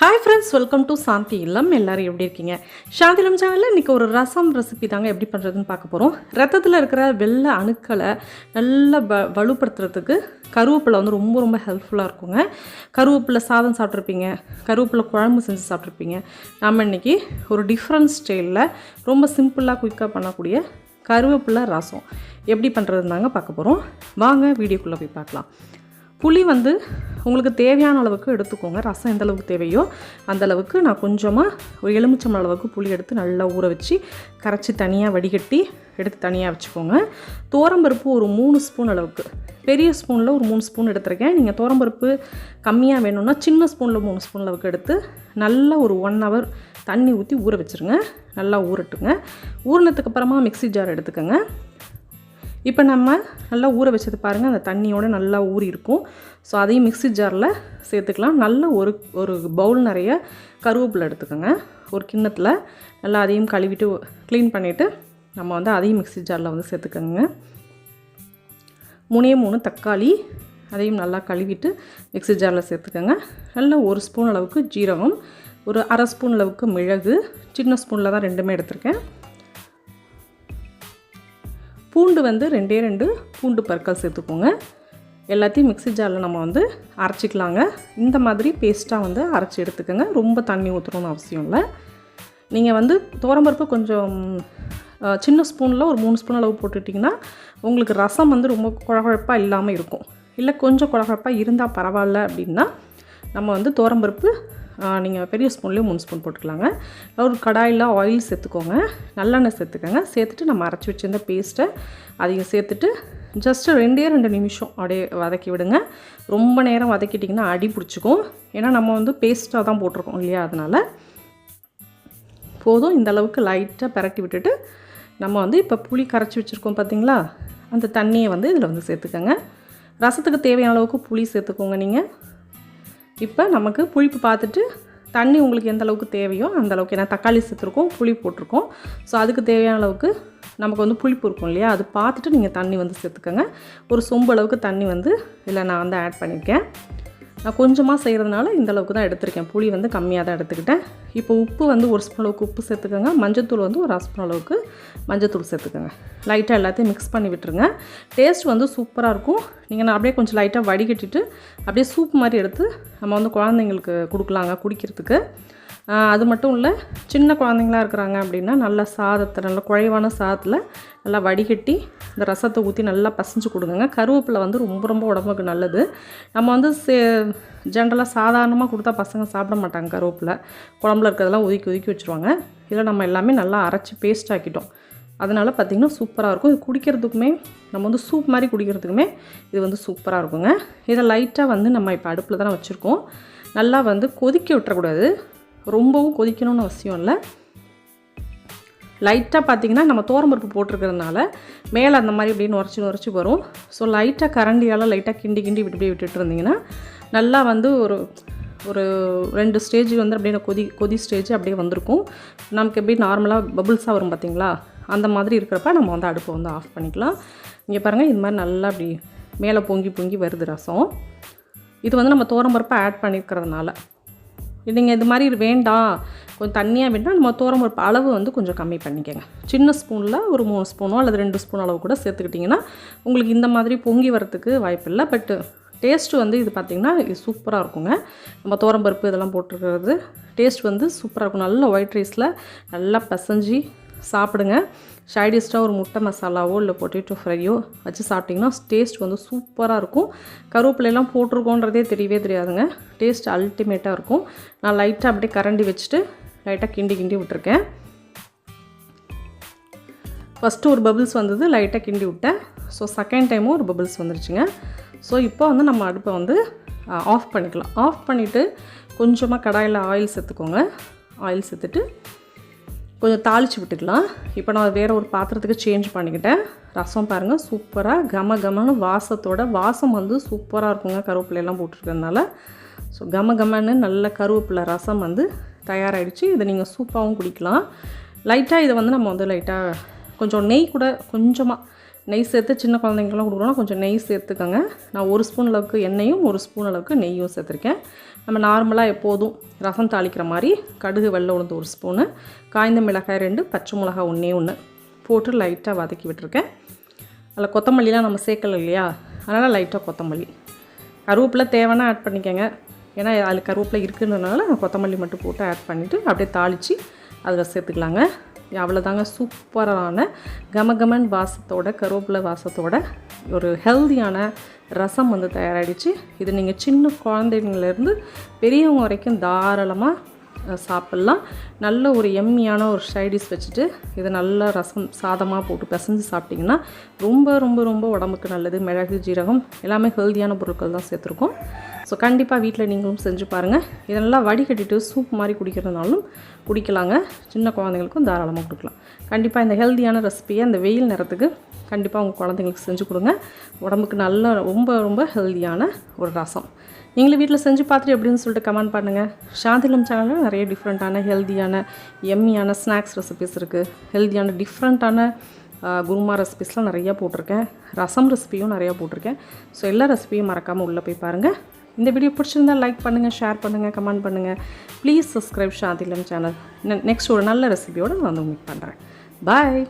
Hi friends welcome to Shanti Illam எல்லோரும் எப்படி இருக்கீங்க? சாந்தி இல்லம் சேனலில் இன்றைக்கி ஒரு ரசம் ரெசிபி தாங்க எப்படி பண்ணுறதுன்னு பார்க்க போகிறோம் ரத்தத்தில் இருக்கிற வெள்ளை அணுக்களை நல்லா வ வலுப்படுத்துறதுக்கு கருவேப்பிலை வந்து ரொம்ப ரொம்ப ஹெல்ப்ஃபுல்லாக இருக்குங்க. கருவேப்பிலை சாதம் சாப்பிட்ருப்பீங்க கருவேப்பிலை குழம்பு செஞ்சு சாப்பிட்ருப்பீங்க நாம் இன்றைக்கி ஒரு டிஃப்ரெண்ட் ஸ்டைலில் ரொம்ப சிம்பிளாக குயிக்காக பண்ணக்கூடிய கருவேப்பிலை ரசம். எப்படி பண்ணுறதுன்னு தாங்க பார்க்க போகிறோம் வாங்க வீடியோக்குள்ளே போய் பார்க்கலாம். புளி வந்து உங்களுக்கு தேவையான அளவுக்கு எடுத்துக்கோங்க. ரசம் எந்த அளவுக்கு தேவையோ அந்த அளவுக்கு நான் கொஞ்சமாக ஒரு எலுமிச்சம் அளவுக்கு புளி எடுத்து நல்லா ஊற வச்சு கரைச்சி தனியாக வடிகட்டி எடுத்து தனியாக வச்சுக்கோங்க. தோரம்பருப்பு ஒரு மூணு ஸ்பூன் அளவுக்கு. பெரிய ஸ்பூனில் ஒரு மூணு ஸ்பூன் எடுத்திருக்கேன். நீங்கள் தோரம்பருப்பு கம்மியாக வேணும்னா சின்ன ஸ்பூனில் மூணு ஸ்பூன் அளவுக்கு எடுத்து நல்லா ஒரு ஒன் ஹவர் தண்ணி ஊற்றி ஊற வச்சுருங்க. நல்லா ஊறட்டுங்க. ஊறினதுக்கு அப்புறமா மிக்ஸி ஜார் எடுத்துக்கோங்க. இப்போ நம்ம நல்லா ஊற வச்சது பாருங்கள் அந்த தண்ணியோட நல்லா ஊறி இருக்கும். ஸோ அதையும் மிக்ஸி ஜாரில் சேர்த்துக்கலாம். நல்ல ஒரு ஒரு பவுல் நிறைய கருவேப்பிலை எடுத்துக்கோங்க. ஒரு கிண்ணத்தில் நல்லா அதையும் கழுவிட்டு க்ளீன் பண்ணிவிட்டு நம்ம வந்து அதையும் மிக்ஸி ஜாரில் வந்து சேர்த்துக்கோங்க. மூணே மூணு தக்காளி அதையும் நல்லா கழுவிட்டு மிக்ஸி ஜாரில் சேர்த்துக்கோங்க. நல்லா ஒரு ஸ்பூன் அளவுக்கு ஜீரகம் ஒரு அரை ஸ்பூன் அளவுக்கு மிளகு சின்ன ஸ்பூனில் தான் ரெண்டுமே எடுத்திருக்கேன். பூண்டு வந்து ரெண்டே ரெண்டு பூண்டு பற்கள் சேர்த்துக்கோங்க. எல்லாத்தையும் மிக்ஸி ஜாரில் நம்ம வந்து அரைச்சிக்கலாங்க. இந்த மாதிரி பேஸ்ட்டாக வந்து அரைச்சி எடுத்துக்கோங்க. ரொம்ப தண்ணி ஊற்றணும்னு அவசியம் இல்லை. நீங்கள் வந்து துவரம்பருப்பு கொஞ்சம் சின்ன ஸ்பூனில் ஒரு மூணு ஸ்பூன் அளவு போட்டுட்டிங்கன்னா உங்களுக்கு ரசம் வந்து ரொம்ப குழகுழப்பாக இல்லாமல் இருக்கும். இல்லை கொஞ்சம் குழகுழப்பாக இருந்தால் பரவாயில்ல அப்படின்னா நம்ம வந்து துவரம்பருப்பு நீங்கள் பெரிய ஸ்பூன்லேயே மூணு ஸ்பூன் போட்டுக்கலாங்க. ஒரு கடாயில் ஆயில் சேர்த்துக்கோங்க. நல்லெண்ணெய் சேர்த்துக்கோங்க. சேர்த்துட்டு நம்ம அரைச்சி வச்சிருந்த பேஸ்ட்டை அதையும் சேர்த்துட்டு ஜஸ்ட்டு ரெண்டே ரெண்டு நிமிஷம் அப்படியே வதக்கி விடுங்க. ரொம்ப நேரம் வதக்கிட்டிங்கன்னா அடி பிடிச்சிக்கும். ஏன்னா நம்ம வந்து பேஸ்ட்டாக தான் போட்டிருக்கோம் இல்லையா? அதனால் போதும். இந்த அளவுக்கு லைட்டாக பரட்டி விட்டுட்டு நம்ம வந்து இப்போ புளி கரைச்சி வச்சுருக்கோம் பார்த்தீங்களா அந்த தண்ணியை வந்து இதில் வந்து சேர்த்துக்கோங்க. ரசத்துக்கு தேவையான அளவுக்கு புளி சேர்த்துக்கோங்க நீங்கள் இப்போ நமக்கு புளிப்பு பார்த்துட்டு தண்ணி உங்களுக்கு எந்த அளவுக்கு தேவையோ அந்த அளவுக்கு ஏன்னா தக்காளி சேர்த்துருக்கோம் புளி போட்டிருக்கோம். ஸோ அதுக்கு தேவையான அளவுக்கு நமக்கு வந்து புளிப்பு இருக்கும் இல்லையா? அது பார்த்துட்டு நீங்கள் தண்ணி வந்து சேர்த்துக்கோங்க. ஒரு சொம்பு அளவுக்கு தண்ணி வந்து இதில் நான் வந்து ஆட் பண்ணியிருக்கேன். நான் கொஞ்சமாக செய்கிறதுனால இந்த அளவுக்கு தான் எடுத்திருக்கேன். புளி வந்து கம்மியாக தான் எடுத்துக்கிட்டேன். இப்போ உப்பு வந்து ஒரு ஸ்பூன் அளவுக்கு உப்பு சேர்த்துக்கோங்க. மஞ்சத்தூள் வந்து ஒரு ஸ்பூன் அளவுக்கு மஞ்சத்தூள் சேர்த்துக்கோங்க. லைட்டாக எல்லாத்தையும் மிக்ஸ் பண்ணி விட்டுருங்க. டேஸ்ட் வந்து சூப்பராக இருக்கும். நீங்கள் நான் அப்படியே கொஞ்சம் லைட்டாக வடிகட்டிட்டு அப்படியே சூப் மாதிரி எடுத்து நம்ம வந்து குழந்தைங்களுக்கு கொடுக்கலாங்க குடிக்கிறதுக்கு. அது மட்டும் இல்லை சின்ன குழந்தைங்களா இருக்கிறாங்க அப்படின்னா நல்லா சாதத்தை நல்லா குழைவான சாதத்தில் நல்லா வடிகட்டி இந்த ரசத்தை ஊற்றி நல்லா பசைஞ்சு கொடுங்க கருவேப்பிலை வந்து ரொம்ப ரொம்ப உடம்புக்கு நல்லது. நம்ம வந்து சே ஜென்ரலாக சாதாரணமாக கொடுத்தா பசங்க சாப்பிட மாட்டாங்க கருவேப்பிலை. குழம்புல இருக்கிறதெல்லாம் ஒதுக்கி ஒதுக்கி வச்சுருவாங்க. இதில் நம்ம எல்லாமே நல்லா அரைச்சி பேஸ்ட் ஆக்கிட்டோம். அதனால் பார்த்திங்கன்னா சூப்பராக இருக்கும். இது குடிக்கிறதுக்குமே நம்ம வந்து சூப் மாதிரி குடிக்கிறதுக்குமே இது வந்து சூப்பராக இருக்குங்க. இதை லைட்டாக வந்து நம்ம இப்போ அடுப்பில் தானே வச்சுருக்கோம். நல்லா வந்து கொதிக்க விட்டுறக்கூடாது. ரொம்பவும் கொதிக்கணும்னு அவசியம் இல்லை. லைட்டாக பார்த்தீங்கன்னா நம்ம தோரம்பருப்பு போட்டிருக்கிறதுனால மேலே அந்த மாதிரி அப்படியே உரைச்சி உரைச்சி வரும். ஸோ லைட்டாக கரண்டியால் லைட்டாக கிண்டி கிண்டி விட்டு இப்படி விட்டுட்டு இருந்தீங்கன்னா நல்லா வந்து ஒரு ஒரு ரெண்டு ஸ்டேஜ் வந்து அப்படியே கொதி கொதி ஸ்டேஜ் அப்படியே வந்திருக்கும். நமக்கு எப்படி நார்மலாக பபுள்ஸாக வரும் பார்த்தீங்களா அந்த மாதிரி இருக்கிறப்ப நம்ம வந்து அடுப்பை வந்து ஆஃப் பண்ணிக்கலாம். இங்கே பாருங்கள் இது மாதிரி நல்லா அப்படி மேலே பொங்கி பொங்கி வருது ரசம். இது வந்து நம்ம தோரம்பருப்பை ஆட் பண்ணியிருக்கிறதுனால நீங்கள் இது மாதிரி வேண்டாம். கொஞ்சம் தண்ணியாக வேண்டாம் நம்ம தோரம்பருப்பு அளவு வந்து கொஞ்சம் கம்மி பண்ணிக்கோங்க. சின்ன ஸ்பூனில் ஒரு மூணு ஸ்பூனோ அல்லது ரெண்டு ஸ்பூன் அளவு கூட சேர்த்துக்கிட்டிங்கன்னா உங்களுக்கு இந்த மாதிரி பொங்கி வரத்துக்கு வாய்ப்பில்லை பட்டு டேஸ்ட்டு வந்து இது பார்த்திங்கன்னா இது சூப்பராக இருக்குங்க. நம்ம தோரம்பருப்பு இதெல்லாம் போட்டிருக்கிறது. டேஸ்ட் வந்து சூப்பராக இருக்கும். நல்ல ஒயிட் ரைஸில் நல்லா பசஞ்சு சாப்பிடுங்க. சைடிஷ்டாக ஒரு முட்டை மசாலாவோ இல்லை பொட்டேட்டோ ஃப்ரையோ வச்சு சாப்பிட்டிங்கன்னா டேஸ்ட் வந்து சூப்பராக இருக்கும். கருவேப்பிலையெல்லாம் போட்டிருக்கோன்றதே தெரியவே தெரியாதுங்க. டேஸ்ட் அல்டிமேட்டாக இருக்கும். நான் லைட்டாக அப்படியே கரண்டி வச்சுட்டு லைட்டாக கிண்டி கிண்டி விட்டுருக்கேன். ஃபஸ்ட்டு ஒரு பபிள்ஸ் வந்தது லைட்டாக கிண்டி விட்டேன். ஸோ செகண்ட் டைமும் ஒரு பபிள்ஸ் வந்துருச்சுங்க. ஸோ இப்போ வந்து நம்ம அடுப்பை வந்து ஆஃப் பண்ணிக்கலாம். ஆஃப் பண்ணிவிட்டு கொஞ்சமாக கடாயில் ஆயில் சேர்த்துக்கோங்க. ஆயில் சேர்த்துட்டு கொஞ்சம் தாளித்து விட்டுக்கலாம். இப்போ நான் வேறு ஒரு பாத்திரத்துக்கு சேஞ்ச் பண்ணிக்கிட்டேன். ரசம் பாருங்கள் சூப்பராக கம கமன்னு வாசத்தோட வாசம் வந்து சூப்பராக இருக்குங்க. கருவேப்பிலையெல்லாம் போட்டிருக்கறதுனால. ஸோ கம கமன்னு நல்ல கருவேப்பிலை ரசம் வந்து தயாராகிடுச்சு இதை நீங்கள் சூப்பாகவும் குடிக்கலாம். லைட்டாக இதை வந்து நம்ம வந்து லைட்டாக கொஞ்சம் நெய் கூட கொஞ்சமாக நெய் சேர்த்து சின்ன குழந்தைங்கலாம் கொடுக்குறோன்னா கொஞ்சம் நெய் சேர்த்துக்கோங்க. நான் ஒரு ஸ்பூன் அளவுக்கு எண்ணெயும் ஒரு ஸ்பூன் அளவுக்கு நெய்யும் சேர்த்துருக்கேன். நம்ம நார்மலாக எப்போதும் ரசம் தாளிக்கிற மாதிரி கடுகு வெள்ளை உளுந்து ஒரு ஸ்பூனு காய்ந்த மிளகாய் ரெண்டு பச்சை மிளகாய் ஒன்றே ஒன்று போட்டு லைட்டாக வதக்கி விட்டுருக்கேன். அதில் கொத்தமல்லிலாம் நம்ம சேர்க்கல இல்லையா? அதனால் லைட்டாக கொத்தமல்லி. கருவேப்பிலை தேவைன்னா ஆட் பண்ணிக்கோங்க. ஏன்னா அதில் கருவேப்பிலை இருக்குன்றதுனால கொத்தமல்லி மட்டும் போட்டு ஆட் பண்ணிவிட்டு அப்படியே தாளித்து அதில் சேர்த்துக்கலாங்க. அவ்வளோதாங்க சூப்பரான கமகமன் வாசத்தோட கருவேப்பிலை வாசத்தோட ஒரு ஹெல்தியான ரசம் வந்து தயாராகிடுச்சு இது நீங்கள் சின்ன குழந்தைங்கலேருந்து பெரியவங்க வரைக்கும் தாராளமாக சாப்பிட்லாம். நல்ல ஒரு எம்மியான ஒரு சைடிஷ் வச்சுட்டு இதை நல்லா ரசம் சாதமாக போட்டு பிசைஞ்சு சாப்பிட்டிங்கன்னா ரொம்ப ரொம்ப ரொம்ப உடம்புக்கு நல்லது. மிளகு ஜீரகம் எல்லாமே ஹெல்தியான பொருட்கள் தான் சேர்த்துருக்கோம். ஸோ கண்டிப்பாக வீட்டில் நீங்களும் செஞ்சு பாருங்கள் இதெல்லாம் வடிகட்டிட்டு சூப் மாதிரி குடிக்கிறதுனாலும் குடிக்கலாங்க. சின்ன குழந்தைங்களுக்கும் தாராளமாக கொடுக்கலாம். கண்டிப்பாக இந்த ஹெல்தியான ரெசிபியை அந்த வெயில் நேரத்துக்கு கண்டிப்பாக உங்கள் குழந்தைங்களுக்கு செஞ்சு கொடுங்க. உடம்புக்கு நல்ல ரொம்ப ரொம்ப ஹெல்தியான ஒரு ரசம். நீங்களும் வீட்டில் செஞ்சு பார்த்துட்டு எப்படின்னு சொல்லிட்டு கமெண்ட் பண்ணுங்கள் சாந்திலம் சேனலில் நிறைய டிஃப்ரெண்ட்டான ஹெல்தியான எம்மியான ஸ்நாக்ஸ் ரெசிபிஸ் இருக்குது ஹெல்தியான டிஃப்ரெண்ட்டான குருமா ரெசிபிஸ்லாம் நிறையா போட்டிருக்கேன். ரசம் ரெசிபியும் நிறையா போட்டிருக்கேன். ஸோ எல்லா ரெசிபியும் மறக்காமல் உள்ளே போய் பாருங்கள் இந்த வீடியோ பிடிச்சிருந்தா லைக் பண்ணுங்கள் ஷேர் பண்ணுங்கள் கமெண்ட் பண்ணுங்கள் please subscribe Shantilam channel next ஒரு நல்ல ரெசிபியோடு நான் வந்து மீட் பண்ணுறேன் பாய்